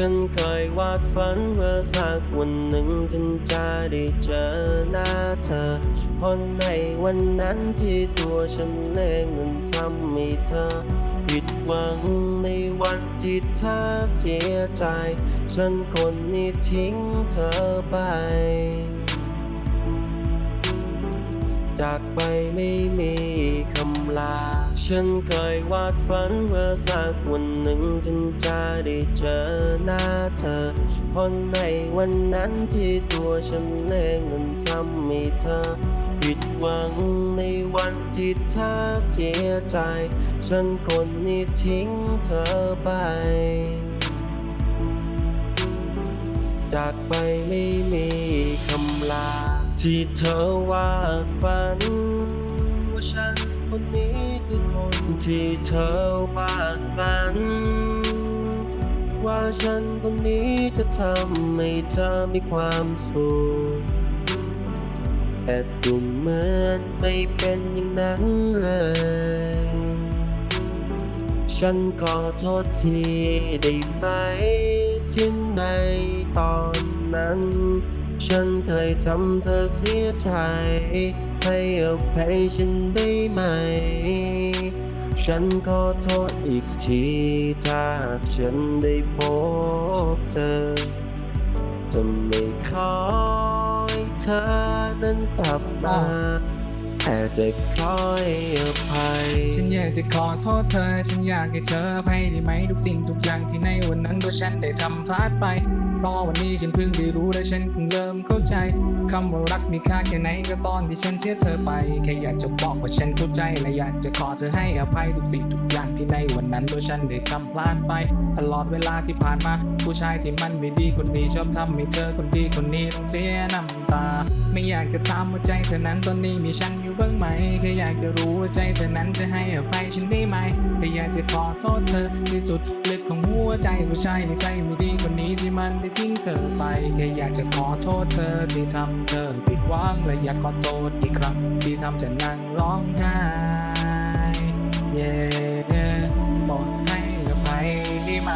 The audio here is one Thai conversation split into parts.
ฉันเคยวาดฝันว่าสักวันหนึ่งฉันจะได้เจอหน้าเธอเพราะในวันนั้นที่ตัวฉันเองนั้นทำให้เธอผิดหวังในวันที่เธอเสียใจ ฉันคนนี้ทิ้งเธอไปจากไปไม่มีคำลา ฉันเคยวาดฝันว่าสักวันหนึ่งฉันจะได้เจอหน้าเธอ เพราะในวันนั้นที่ตัวฉันเองนั้นทำให้เธอ ผิดหวังในวันที่เธอเสียใจ ฉันคนนี้ทิ้งเธอไป จากไปไม่มีคำลา ที่เธอวาดฝัน ว่าฉันคนนี้ ที่เธอวาดฝัน ว่าฉันคนนี้จะทำให้เธอมีความสุขแต่ดูเหมือนไม่เป็นอย่างนั้นเลย ฉันขอโทษทีได้ไหมที่ในตอนนั้น ฉันเคยทำเธอเสียใจให้อภัยฉันได้ไหม ฉันขอโทษอีกทีถ้าฉันได้พบเธอ จะไม่ขอให้เธอนั้นกลับมาแต่จะคอยอภัย ฉันอยากจะขอโทษเธอ ฉันอยากให้เธออภัยได้ไหมทุกสิ่งทุกอย่างที่ในวันนั้นตัวฉันได้ทำพลาดไปเพ ราะวันนี้ฉันเพิ่งได้รู้และฉันเพิ่งเริ่มเข้าใจคำว่ารักมีค่าแค่ไหนก็ตอนที่ฉันเสียเธอไปแค่อยากจะบอกว่าฉันเข้าใจและอยากจะขอเธอให้อภัยทุกสิ่งทุกอย่างที่ในวันนั้นตัวฉันได้ทำพลาดไป ตลอดเวลาที่ผ่านมา ผู้ชายที่มันไม่ดีคนนี้ชอบทำให้เธอคนดีคนนี้ต้องเสียน้ำตา ไม่อยากจะถามว่าใจเธอนั้นตอนนี้มีฉันอยู่บ้างไหมแค่อยากจะรู้ว่าใจเธอนั้นจะให้อภัยฉันได้ไหมแค่อยากจะขอโทษเธอที่สุดลึกของหัวใจผู้ชายที่ใจไม่ดีคนนี้ที่มันได้ทิ้งเธอไปแค่อยากจะขอโทษเธอที่ทำเธอผิดหวังและอยากขอโทษอีกครั้งที่ทำฉันนั่งร้องไห้เย้โปรดให้อภัยได้ไหม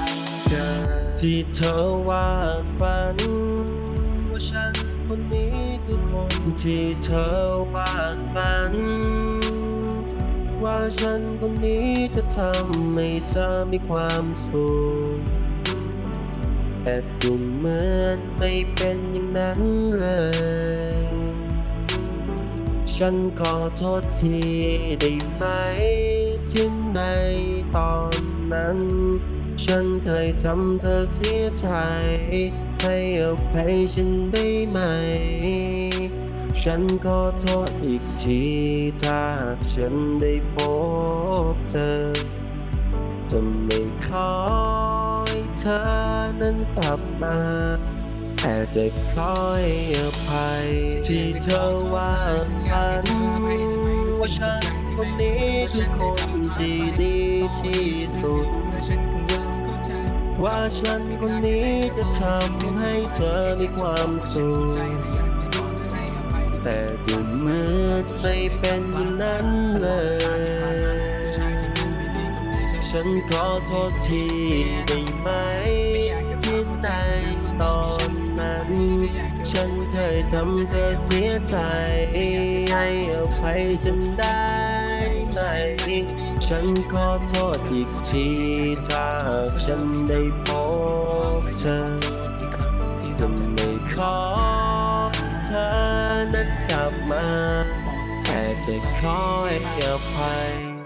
เธอ ที่เธอวาดฝัน ว่าฉันคนนี้คือคนที่เธอวาดฝัน ว่าฉันคนนี้จะทำให้เธอมีความสุข แต่ดูเหมือนไม่เป็นอย่างนั้นเลย ฉันขอโทษทีได้ไหมที่ในตอนนั้น ฉันเคยทำเธอเสียใจ ให้อภัยฉันได้ไหม ฉันขอโทษอีกทีถ้าฉันได้พบเธอ จะไม่ขอให้เธอ กลับมาแต่จะคอยอภัย ที่เธอว่าฝันว่าฉันคนนี้คือคนที่ดีที่สุด ว่าฉันคนนี้จะทำให้เธอมีความสุขแต่ดูเหมือนไม่เป็นอย่างนั้นเลย ฉันขอโทษทีได้ไหม ตอนนั้น ฉันเคยทำเธอเสียใจ ให้อภัยฉันได้ไหมฉันขอโทษอีกที ถ้าฉันได้พบเธอจะไม่ขอเธอนั้นกลับมา แค่จะคอยอภัย